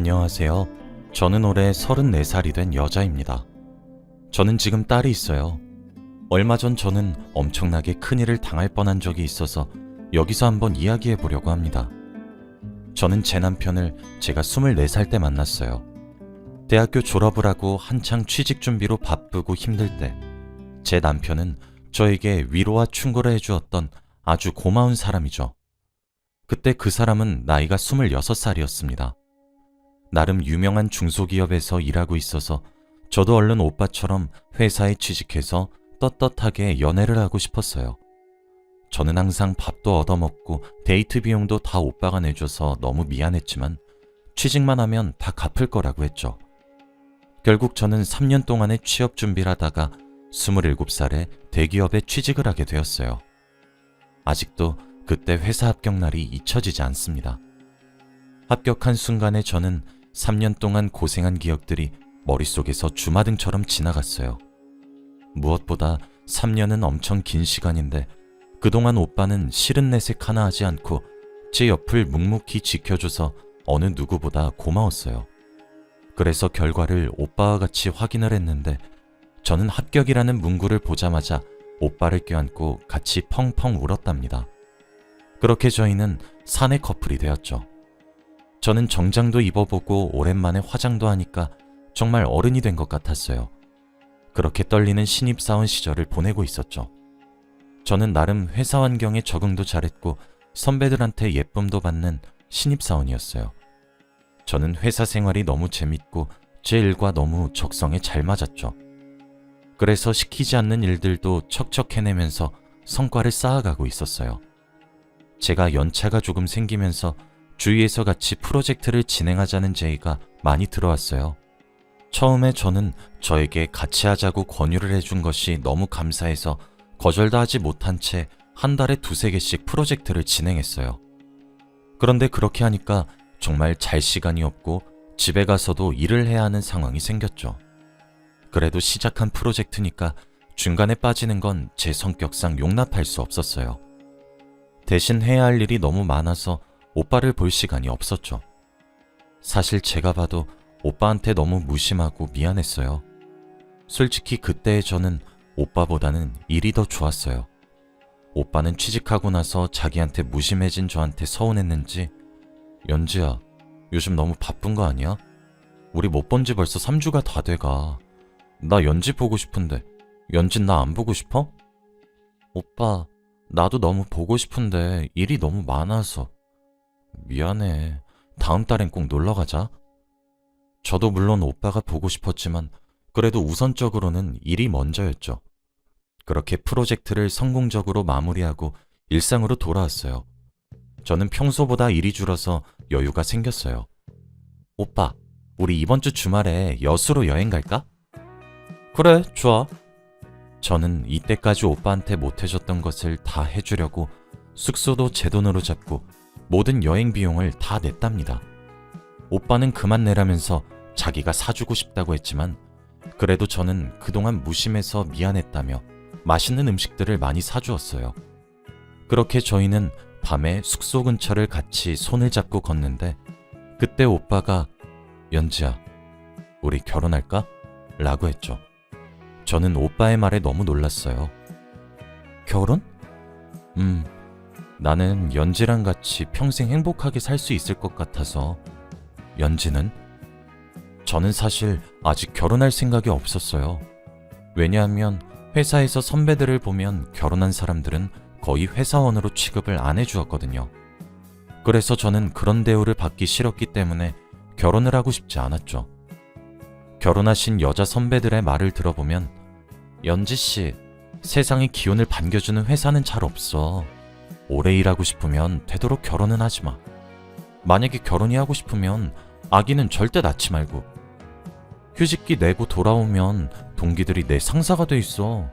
안녕하세요. 저는 올해 34살이 된 여자입니다. 저는 지금 딸이 있어요. 얼마 전 저는 엄청나게 큰일을 당할 뻔한 적이 있어서 여기서 한번 이야기해 보려고 합니다. 저는 제 남편을 제가 24살 때 만났어요. 대학교 졸업을 하고 한창 취직 준비로 바쁘고 힘들 때, 제 남편은 저에게 위로와 충고를 해주었던 아주 고마운 사람이죠. 그때 그 사람은 나이가 26살이었습니다. 나름 유명한 중소기업에서 일하고 있어서 저도 얼른 오빠처럼 회사에 취직해서 떳떳하게 연애를 하고 싶었어요. 저는 항상 밥도 얻어먹고 데이트 비용도 다 오빠가 내줘서 너무 미안했지만 취직만 하면 다 갚을 거라고 했죠. 결국 저는 3년 동안의 취업 준비를 하다가 27살에 대기업에 취직을 하게 되었어요. 아직도 그때 회사 합격 날이 잊혀지지 않습니다. 합격한 순간에 저는 3년 동안 고생한 기억들이 머릿속에서 주마등처럼 지나갔어요. 무엇보다 3년은 엄청 긴 시간인데 그동안 오빠는 싫은 내색 하나 하지 않고 제 옆을 묵묵히 지켜줘서 어느 누구보다 고마웠어요. 그래서 결과를 오빠와 같이 확인을 했는데 저는 합격이라는 문구를 보자마자 오빠를 껴안고 같이 펑펑 울었답니다. 그렇게 저희는 사내 커플이 되었죠. 저는 정장도 입어보고 오랜만에 화장도 하니까 정말 어른이 된 것 같았어요. 그렇게 떨리는 신입사원 시절을 보내고 있었죠. 저는 나름 회사 환경에 적응도 잘했고 선배들한테 예쁨도 받는 신입사원이었어요. 저는 회사 생활이 너무 재밌고 제 일과 너무 적성에 잘 맞았죠. 그래서 시키지 않는 일들도 척척 해내면서 성과를 쌓아가고 있었어요. 제가 연차가 조금 생기면서 주위에서 같이 프로젝트를 진행하자는 제의가 많이 들어왔어요. 처음에 저는 저에게 같이 하자고 권유를 해준 것이 너무 감사해서 거절도 하지 못한 채 한 달에 두세 개씩 프로젝트를 진행했어요. 그런데 그렇게 하니까 정말 잘 시간이 없고 집에 가서도 일을 해야 하는 상황이 생겼죠. 그래도 시작한 프로젝트니까 중간에 빠지는 건 제 성격상 용납할 수 없었어요. 대신 해야 할 일이 너무 많아서 오빠를 볼 시간이 없었죠. 사실 제가 봐도 오빠한테 너무 무심하고 미안했어요. 솔직히 그때의 저는 오빠보다는 일이 더 좋았어요. 오빠는 취직하고 나서 자기한테 무심해진 저한테 서운했는지 연지야, 요즘 너무 바쁜 거 아니야? 우리 못 본 지 벌써 3주가 다 돼가. 나 연지 보고 싶은데 연진 나 안 보고 싶어? 오빠, 나도 너무 보고 싶은데 일이 너무 많아서. 미안해. 다음 달엔 꼭 놀러 가자. 저도 물론 오빠가 보고 싶었지만 그래도 우선적으로는 일이 먼저였죠. 그렇게 프로젝트를 성공적으로 마무리하고 일상으로 돌아왔어요. 저는 평소보다 일이 줄어서 여유가 생겼어요. 오빠, 우리 이번 주 주말에 여수로 여행 갈까? 그래, 좋아. 저는 이때까지 오빠한테 못해줬던 것을 다 해주려고 숙소도 제 돈으로 잡고 모든 여행 비용을 다 냈답니다. 오빠는 그만 내라면서 자기가 사주고 싶다고 했지만 그래도 저는 그동안 무심해서 미안했다며 맛있는 음식들을 많이 사주었어요. 그렇게 저희는 밤에 숙소 근처를 같이 손을 잡고 걷는데 그때 오빠가 연지야, 우리 결혼할까? 라고 했죠. 저는 오빠의 말에 너무 놀랐어요. 결혼? 음, 나는 연지랑 같이 평생 행복하게 살 수 있을 것 같아서. 연지는? 저는 사실 아직 결혼할 생각이 없었어요. 왜냐하면 회사에서 선배들을 보면 결혼한 사람들은 거의 회사원으로 취급을 안 해주었거든요. 그래서 저는 그런 대우를 받기 싫었기 때문에 결혼을 하고 싶지 않았죠. 결혼하신 여자 선배들의 말을 들어보면 연지 씨, 세상에 기운을 반겨주는 회사는 잘 없어. 오래 일하고 싶으면 되도록 결혼은 하지 마. 만약에 결혼이 하고 싶으면 아기는 절대 낳지 말고. 휴직기 내고 돌아오면 동기들이 내 상사가 돼 있어.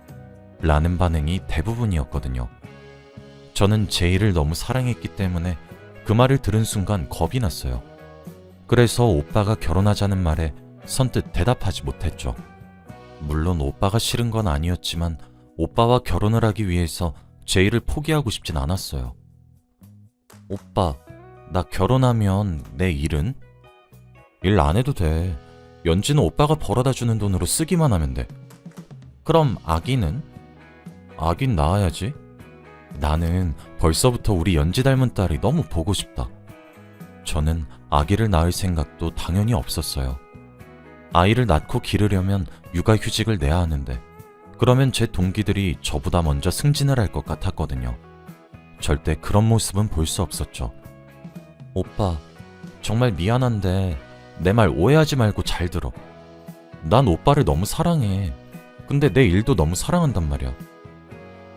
라는 반응이 대부분이었거든요. 저는 제 일을 너무 사랑했기 때문에 그 말을 들은 순간 겁이 났어요. 그래서 오빠가 결혼하자는 말에 선뜻 대답하지 못했죠. 물론 오빠가 싫은 건 아니었지만 오빠와 결혼을 하기 위해서 제 일을 포기하고 싶진 않았어요. 오빠, 나 결혼하면 내 일은? 일 안 해도 돼. 연지는 오빠가 벌어다 주는 돈으로 쓰기만 하면 돼. 그럼 아기는? 아긴 낳아야지. 나는 벌써부터 우리 연지 닮은 딸이 너무 보고 싶다. 저는 아기를 낳을 생각도 당연히 없었어요. 아이를 낳고 기르려면 육아휴직을 내야 하는데, 그러면 제 동기들이 저보다 먼저 승진을 할 것 같았거든요. 절대 그런 모습은 볼 수 없었죠. 오빠, 정말 미안한데, 내 말 오해하지 말고 잘 들어. 난 오빠를 너무 사랑해. 근데 내 일도 너무 사랑한단 말이야.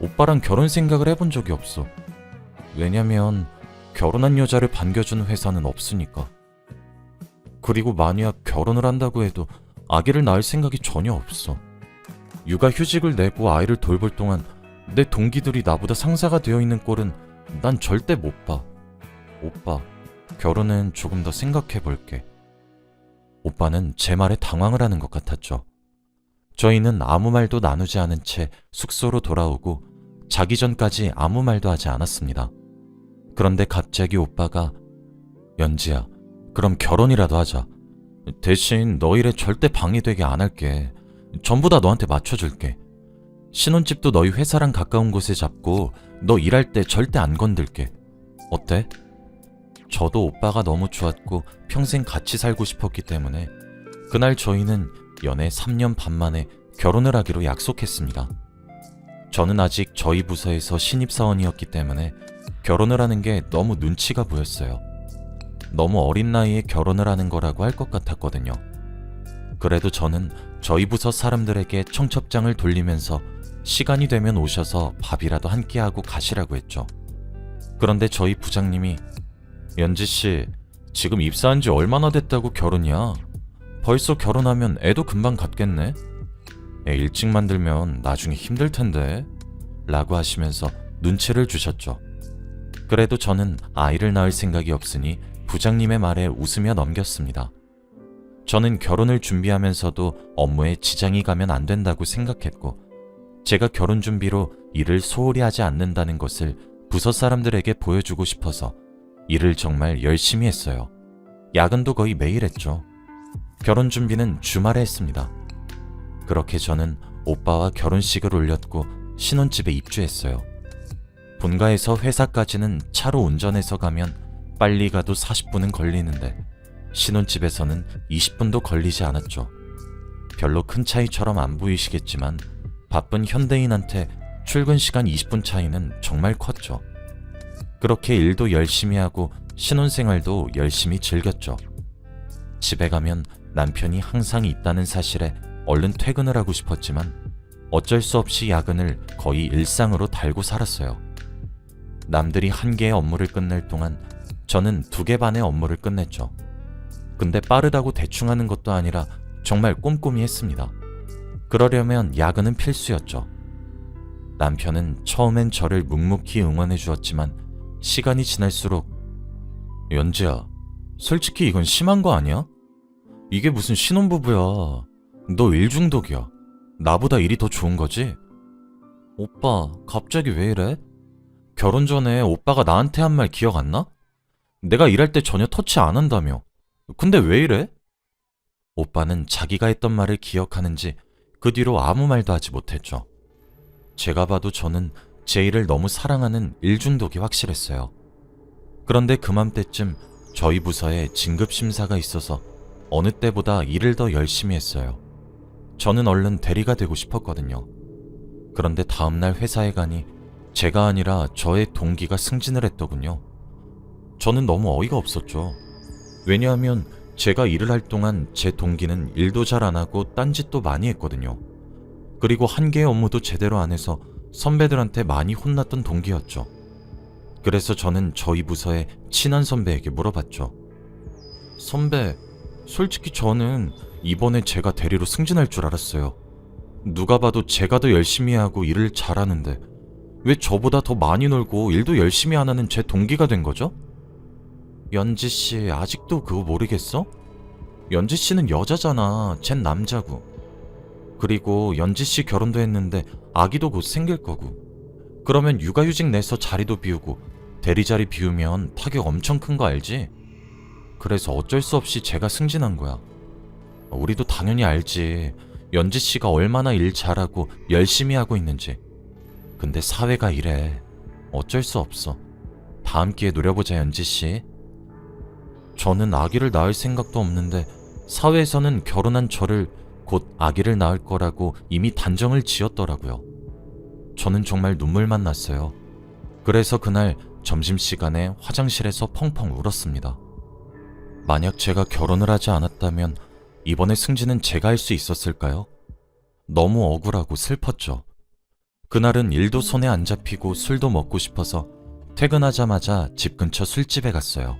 오빠랑 결혼 생각을 해본 적이 없어. 왜냐면 결혼한 여자를 반겨주는 회사는 없으니까. 그리고 만약 결혼을 한다고 해도 아기를 낳을 생각이 전혀 없어. 육아 휴직을 내고 아이를 돌볼 동안 내 동기들이 나보다 상사가 되어 있는 꼴은 난 절대 못 봐. 오빠, 결혼은 조금 더 생각해 볼게. 오빠는 제 말에 당황을 하는 것 같았죠. 저희는 아무 말도 나누지 않은 채 숙소로 돌아오고 자기 전까지 아무 말도 하지 않았습니다. 그런데 갑자기 오빠가 연지야, 그럼 결혼이라도 하자. 대신 너 일에 절대 방해되게 안 할게. 전부 다 너한테 맞춰줄게. 신혼집도 너희 회사랑 가까운 곳에 잡고 너 일할 때 절대 안 건들게. 어때? 저도 오빠가 너무 좋았고 평생 같이 살고 싶었기 때문에 그날 저희는 연애 3년 반 만에 결혼을 하기로 약속했습니다. 저는 아직 저희 부서에서 신입사원이었기 때문에 결혼을 하는 게 너무 눈치가 보였어요. 너무 어린 나이에 결혼을 하는 거라고 할 것 같았거든요. 그래도 저는 저희 부서 사람들에게 청첩장을 돌리면서 시간이 되면 오셔서 밥이라도 함께 하고 가시라고 했죠. 그런데 저희 부장님이 연지 씨, 지금 입사한 지 얼마나 됐다고 결혼이야? 벌써 결혼하면 애도 금방 갖겠네? 애 일찍 만들면 나중에 힘들 텐데. 라고 하시면서 눈치를 주셨죠. 그래도 저는 아이를 낳을 생각이 없으니 부장님의 말에 웃으며 넘겼습니다. 저는 결혼을 준비하면서도 업무에 지장이 가면 안 된다고 생각했고, 제가 결혼 준비로 일을 소홀히 하지 않는다는 것을 부서 사람들에게 보여주고 싶어서 일을 정말 열심히 했어요. 야근도 거의 매일 했죠. 결혼 준비는 주말에 했습니다. 그렇게 저는 오빠와 결혼식을 올렸고 신혼집에 입주했어요. 본가에서 회사까지는 차로 운전해서 가면 빨리 가도 40분은 걸리는데 신혼집에서는 20분도 걸리지 않았죠. 별로 큰 차이처럼 안 보이시겠지만 바쁜 현대인한테 출근 시간 20분 차이는 정말 컸죠. 그렇게 일도 열심히 하고 신혼생활도 열심히 즐겼죠. 집에 가면 남편이 항상 있다는 사실에 얼른 퇴근을 하고 싶었지만 어쩔 수 없이 야근을 거의 일상으로 달고 살았어요. 남들이 한 개의 업무를 끝낼 동안 저는 두 개 반의 업무를 끝냈죠. 근데 빠르다고 대충 하는 것도 아니라 정말 꼼꼼히 했습니다. 그러려면 야근은 필수였죠. 남편은 처음엔 저를 묵묵히 응원해 주었지만 시간이 지날수록 연지야, 솔직히 이건 심한 거 아니야? 이게 무슨 신혼부부야. 너 일 중독이야. 나보다 일이 더 좋은 거지? 오빠, 갑자기 왜 이래? 결혼 전에 오빠가 나한테 한 말 기억 안 나? 내가 일할 때 전혀 터치 안 한다며. 근데 왜 이래? 오빠는 자기가 했던 말을 기억하는지 그 뒤로 아무 말도 하지 못했죠. 제가 봐도 저는 제 일을 너무 사랑하는 일중독이 확실했어요. 그런데 그맘때쯤 저희 부서에 진급 심사가 있어서 어느 때보다 일을 더 열심히 했어요. 저는 얼른 대리가 되고 싶었거든요. 그런데 다음날 회사에 가니 제가 아니라 저의 동기가 승진을 했더군요. 저는 너무 어이가 없었죠. 왜냐하면 제가 일을 할 동안 제 동기는 일도 잘 안 하고 딴짓도 많이 했거든요. 그리고 한 개의 업무도 제대로 안 해서 선배들한테 많이 혼났던 동기였죠. 그래서 저는 저희 부서의 친한 선배에게 물어봤죠. 선배, 솔직히 저는 이번에 제가 대리로 승진할 줄 알았어요. 누가 봐도 제가 더 열심히 하고 일을 잘하는데 왜 저보다 더 많이 놀고 일도 열심히 안 하는 제 동기가 된 거죠? 연지 씨 아직도 그거 모르겠어? 연지 씨는 여자잖아. 쟨 남자고. 그리고 연지 씨 결혼도 했는데 아기도 곧 생길 거고. 그러면 육아휴직 내서 자리도 비우고 대리 자리 비우면 타격 엄청 큰 거 알지? 그래서 어쩔 수 없이 제가 승진한 거야. 우리도 당연히 알지. 연지 씨가 얼마나 일 잘하고 열심히 하고 있는지. 근데 사회가 이래. 어쩔 수 없어. 다음 기회 노려보자, 연지 씨. 저는 아기를 낳을 생각도 없는데 사회에서는 결혼한 저를 곧 아기를 낳을 거라고 이미 단정을 지었더라고요. 저는 정말 눈물만 났어요. 그래서 그날 점심시간에 화장실에서 펑펑 울었습니다. 만약 제가 결혼을 하지 않았다면 이번에 승진은 제가 할 수 있었을까요? 너무 억울하고 슬펐죠. 그날은 일도 손에 안 잡히고 술도 먹고 싶어서 퇴근하자마자 집 근처 술집에 갔어요.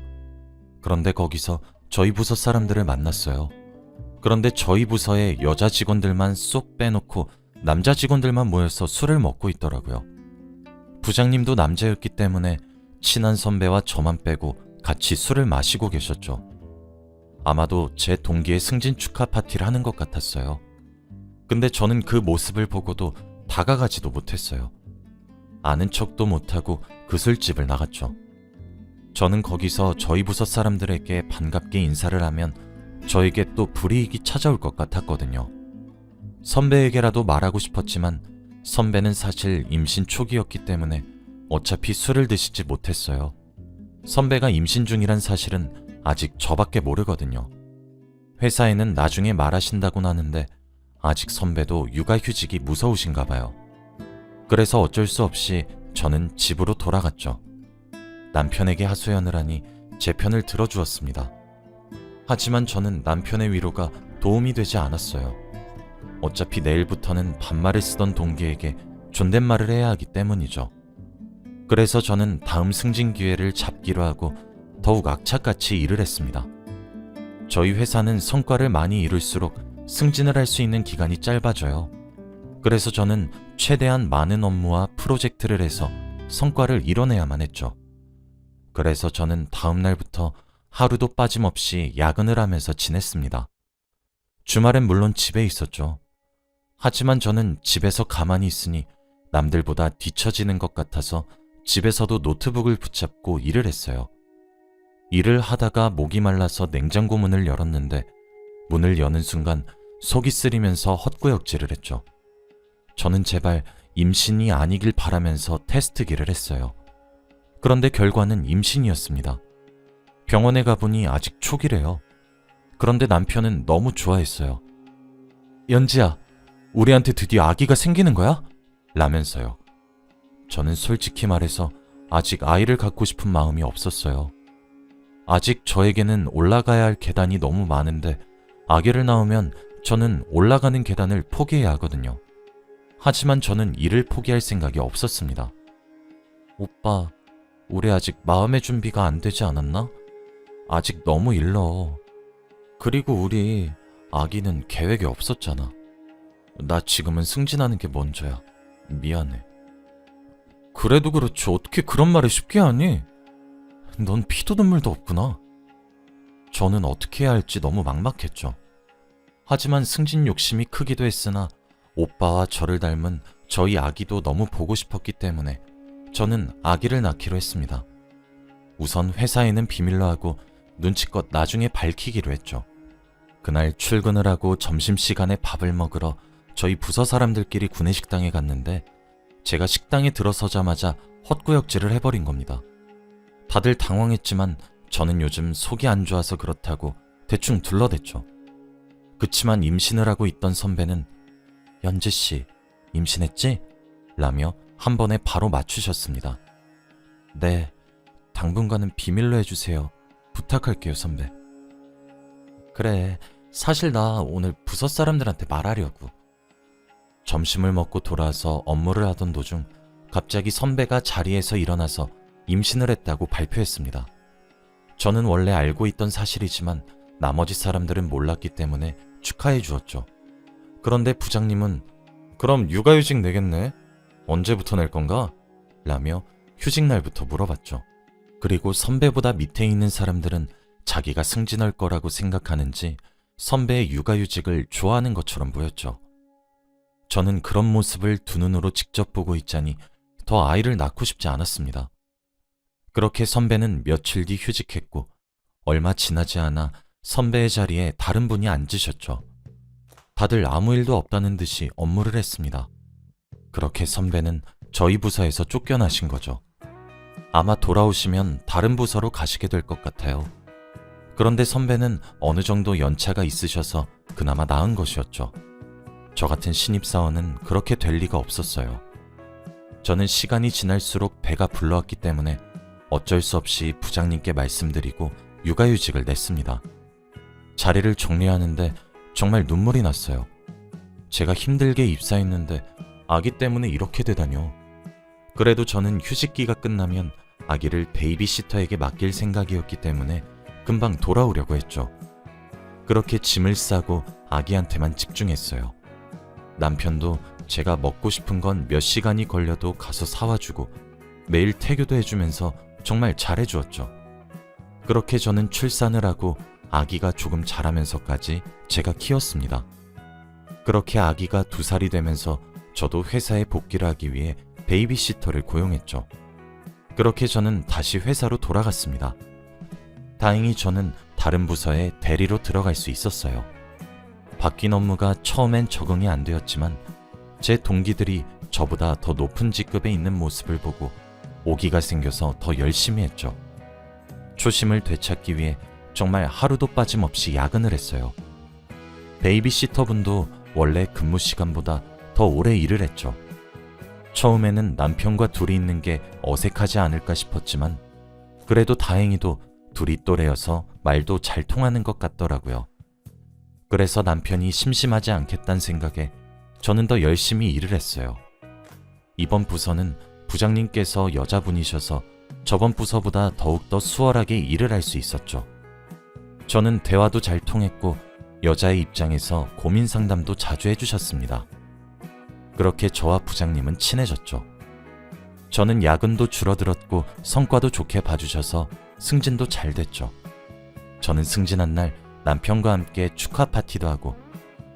그런데 거기서 저희 부서 사람들을 만났어요. 그런데 저희 부서에 여자 직원들만 쏙 빼놓고 남자 직원들만 모여서 술을 먹고 있더라고요. 부장님도 남자였기 때문에 친한 선배와 저만 빼고 같이 술을 마시고 계셨죠. 아마도 제 동기의 승진 축하 파티를 하는 것 같았어요. 근데 저는 그 모습을 보고도 다가가지도 못했어요. 아는 척도 못하고 그 술집을 나갔죠. 저는 거기서 저희 부서 사람들에게 반갑게 인사를 하면 저에게 또 불이익이 찾아올 것 같았거든요. 선배에게라도 말하고 싶었지만 선배는 사실 임신 초기였기 때문에 어차피 술을 드시지 못했어요. 선배가 임신 중이란 사실은 아직 저밖에 모르거든요. 회사에는 나중에 말하신다곤 하는데 아직 선배도 육아휴직이 무서우신가 봐요. 그래서 어쩔 수 없이 저는 집으로 돌아갔죠. 남편에게 하소연을 하니 제 편을 들어주었습니다. 하지만 저는 남편의 위로가 도움이 되지 않았어요. 어차피 내일부터는 반말을 쓰던 동기에게 존댓말을 해야 하기 때문이죠. 그래서 저는 다음 승진 기회를 잡기로 하고 더욱 악착같이 일을 했습니다. 저희 회사는 성과를 많이 이룰수록 승진을 할 수 있는 기간이 짧아져요. 그래서 저는 최대한 많은 업무와 프로젝트를 해서 성과를 이뤄내야만 했죠. 그래서 저는 다음 날부터 하루도 빠짐없이 야근을 하면서 지냈습니다. 주말엔 물론 집에 있었죠. 하지만 저는 집에서 가만히 있으니 남들보다 뒤처지는 것 같아서 집에서도 노트북을 붙잡고 일을 했어요. 일을 하다가 목이 말라서 냉장고 문을 열었는데 문을 여는 순간 속이 쓰리면서 헛구역질을 했죠. 저는 제발 임신이 아니길 바라면서 테스트기를 했어요. 그런데 결과는 임신이었습니다. 병원에 가보니 아직 초기래요. 그런데 남편은 너무 좋아했어요. 연지야, 우리한테 드디어 아기가 생기는 거야? 라면서요. 저는 솔직히 말해서 아직 아이를 갖고 싶은 마음이 없었어요. 아직 저에게는 올라가야 할 계단이 너무 많은데 아기를 낳으면 저는 올라가는 계단을 포기해야 하거든요. 하지만 저는 이를 포기할 생각이 없었습니다. 오빠, 우리 아직 마음의 준비가 안 되지 않았나? 아직 너무 일러. 그리고 우리 아기는 계획이 없었잖아. 나 지금은 승진하는 게 먼저야. 미안해. 그래도 그렇지 어떻게 그런 말을 쉽게 하니? 넌 피도 눈물도 없구나. 저는 어떻게 해야 할지 너무 막막했죠. 하지만 승진 욕심이 크기도 했으나 오빠와 저를 닮은 저희 아기도 너무 보고 싶었기 때문에 저는 아기를 낳기로 했습니다. 우선 회사에는 비밀로 하고 눈치껏 나중에 밝히기로 했죠. 그날 출근을 하고 점심시간에 밥을 먹으러 저희 부서 사람들끼리 구내식당에 갔는데 제가 식당에 들어서자마자 헛구역질을 해버린 겁니다. 다들 당황했지만 저는 요즘 속이 안 좋아서 그렇다고 대충 둘러댔죠. 그치만 임신을 하고 있던 선배는 연지씨, 임신했지? 라며 한 번에 바로 맞추셨습니다. 네, 당분간은 비밀로 해주세요. 부탁할게요, 선배. 그래, 사실 나 오늘 부서 사람들한테 말하려고. 점심을 먹고 돌아와서 업무를 하던 도중 갑자기 선배가 자리에서 일어나서 임신을 했다고 발표했습니다. 저는 원래 알고 있던 사실이지만 나머지 사람들은 몰랐기 때문에 축하해 주었죠. 그런데 부장님은 그럼 육아휴직 내겠네? 언제부터 낼 건가? 라며 휴직 날부터 물어봤죠. 그리고 선배보다 밑에 있는 사람들은 자기가 승진할 거라고 생각하는지 선배의 육아휴직을 좋아하는 것처럼 보였죠. 저는 그런 모습을 두 눈으로 직접 보고 있자니 더 아이를 낳고 싶지 않았습니다. 그렇게 선배는 며칠 뒤 휴직했고 얼마 지나지 않아 선배의 자리에 다른 분이 앉으셨죠. 다들 아무 일도 없다는 듯이 업무를 했습니다. 그렇게 선배는 저희 부서에서 쫓겨나신 거죠. 아마 돌아오시면 다른 부서로 가시게 될 것 같아요. 그런데 선배는 어느 정도 연차가 있으셔서 그나마 나은 것이었죠. 저 같은 신입사원은 그렇게 될 리가 없었어요. 저는 시간이 지날수록 배가 불러왔기 때문에 어쩔 수 없이 부장님께 말씀드리고 육아휴직을 냈습니다. 자리를 정리하는데 정말 눈물이 났어요. 제가 힘들게 입사했는데 아기 때문에 이렇게 되다뇨. 그래도 저는 휴식기가 끝나면 아기를 베이비시터에게 맡길 생각이었기 때문에 금방 돌아오려고 했죠. 그렇게 짐을 싸고 아기한테만 집중했어요. 남편도 제가 먹고 싶은 건 몇 시간이 걸려도 가서 사와주고 매일 태교도 해주면서 정말 잘해주었죠. 그렇게 저는 출산을 하고 아기가 조금 자라면서까지 제가 키웠습니다. 그렇게 아기가 두 살이 되면서 저도 회사에 복귀를 하기 위해 베이비시터를 고용했죠. 그렇게 저는 다시 회사로 돌아갔습니다. 다행히 저는 다른 부서에 대리로 들어갈 수 있었어요. 바뀐 업무가 처음엔 적응이 안 되었지만 제 동기들이 저보다 더 높은 직급에 있는 모습을 보고 오기가 생겨서 더 열심히 했죠. 초심을 되찾기 위해 정말 하루도 빠짐없이 야근을 했어요. 베이비시터 분도 원래 근무 시간보다 더 오래 일을 했죠. 처음에는 남편과 둘이 있는 게 어색하지 않을까 싶었지만 그래도 다행히도 둘이 또래여서 말도 잘 통하는 것 같더라고요. 그래서 남편이 심심하지 않겠다는 생각에 저는 더 열심히 일을 했어요. 이번 부서는 부장님께서 여자분이셔서 저번 부서보다 더욱더 수월하게 일을 할 수 있었죠. 저는 대화도 잘 통했고 여자의 입장에서 고민 상담도 자주 해주셨습니다. 그렇게 저와 부장님은 친해졌죠. 저는 야근도 줄어들었고 성과도 좋게 봐주셔서 승진도 잘 됐죠. 저는 승진한 날 남편과 함께 축하 파티도 하고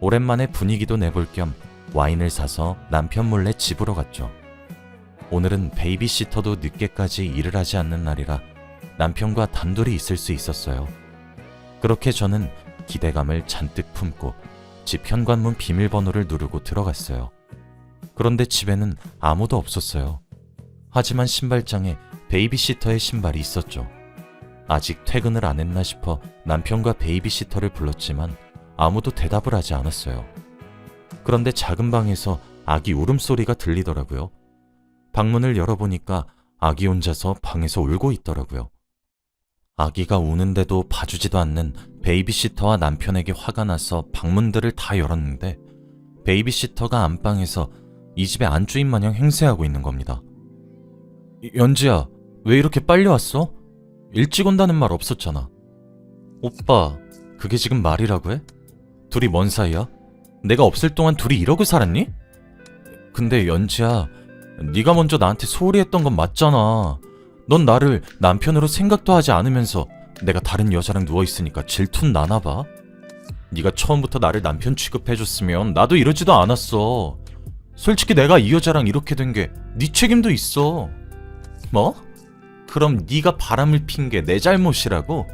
오랜만에 분위기도 내볼 겸 와인을 사서 남편 몰래 집으로 갔죠. 오늘은 베이비시터도 늦게까지 일을 하지 않는 날이라 남편과 단둘이 있을 수 있었어요. 그렇게 저는 기대감을 잔뜩 품고 집 현관문 비밀번호를 누르고 들어갔어요. 그런데 집에는 아무도 없었어요. 하지만 신발장에 베이비시터의 신발이 있었죠. 아직 퇴근을 안 했나 싶어 남편과 베이비시터를 불렀지만 아무도 대답을 하지 않았어요. 그런데 작은 방에서 아기 울음소리가 들리더라고요. 방문을 열어보니까 아기 혼자서 방에서 울고 있더라고요. 아기가 우는데도 봐주지도 않는 베이비시터와 남편에게 화가 나서 방문들을 다 열었는데 베이비시터가 안방에서 이 집의 안주인 마냥 행세하고 있는 겁니다. 연지야, 왜 이렇게 빨리 왔어? 일찍 온다는 말 없었잖아. 오빠, 그게 지금 말이라고 해? 둘이 뭔 사이야? 내가 없을 동안 둘이 이러고 살았니? 근데 연지야, 네가 먼저 나한테 소홀히 했던 건 맞잖아. 넌 나를 남편으로 생각도 하지 않으면서 내가 다른 여자랑 누워 있으니까 질투는 나나 봐. 네가 처음부터 나를 남편 취급해줬으면 나도 이러지도 않았어. 솔직히 내가 이 여자랑 이렇게 된 게 네 책임도 있어. 뭐? 그럼 네가 바람을 핀 게 내 잘못이라고?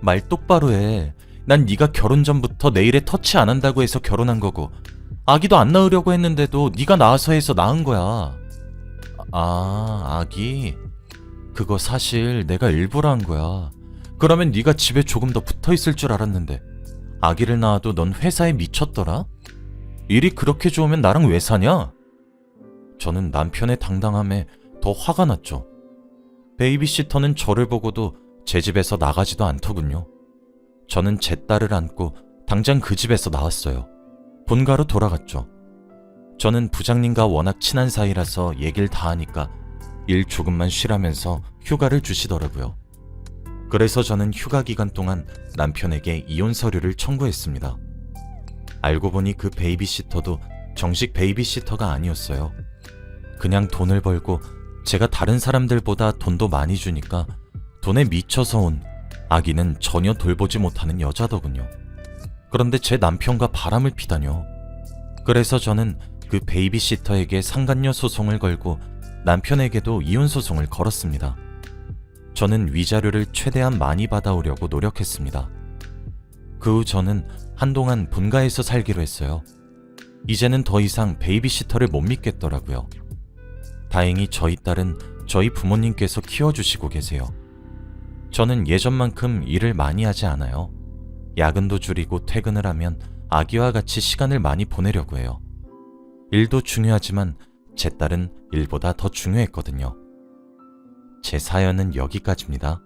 말 똑바로 해. 난 네가 결혼 전부터 내 일에 터치 안 한다고 해서 결혼한 거고 아기도 안 낳으려고 했는데도 네가 낳아서 해서 낳은 거야. 아, 아기. 그거 사실 내가 일부러 한 거야. 그러면 네가 집에 조금 더 붙어 있을 줄 알았는데 아기를 낳아도 넌 회사에 미쳤더라? 일이 그렇게 좋으면 나랑 왜 사냐? 저는 남편의 당당함에 더 화가 났죠. 베이비시터는 저를 보고도 제 집에서 나가지도 않더군요. 저는 제 딸을 안고 당장 그 집에서 나왔어요. 본가로 돌아갔죠. 저는 부장님과 워낙 친한 사이라서 얘기를 다 하니까 일 조금만 쉬라면서 휴가를 주시더라고요. 그래서 저는 휴가 기간 동안 남편에게 이혼 서류를 청구했습니다. 알고 보니 그 베이비시터도 정식 베이비시터가 아니었어요. 그냥 돈을 벌고 제가 다른 사람들보다 돈도 많이 주니까 돈에 미쳐서 온 아기는 전혀 돌보지 못하는 여자더군요. 그런데 제 남편과 바람을 피다뇨. 그래서 저는 그 베이비시터에게 상간녀 소송을 걸고 남편에게도 이혼 소송을 걸었습니다. 저는 위자료를 최대한 많이 받아오려고 노력했습니다. 그 후 저는 한동안 본가에서 살기로 했어요. 이제는 더 이상 베이비시터를 못 믿겠더라고요. 다행히 저희 딸은 저희 부모님께서 키워주시고 계세요. 저는 예전만큼 일을 많이 하지 않아요. 야근도 줄이고 퇴근을 하면 아기와 같이 시간을 많이 보내려고 해요. 일도 중요하지만 제 딸은 일보다 더 중요했거든요. 제 사연은 여기까지입니다.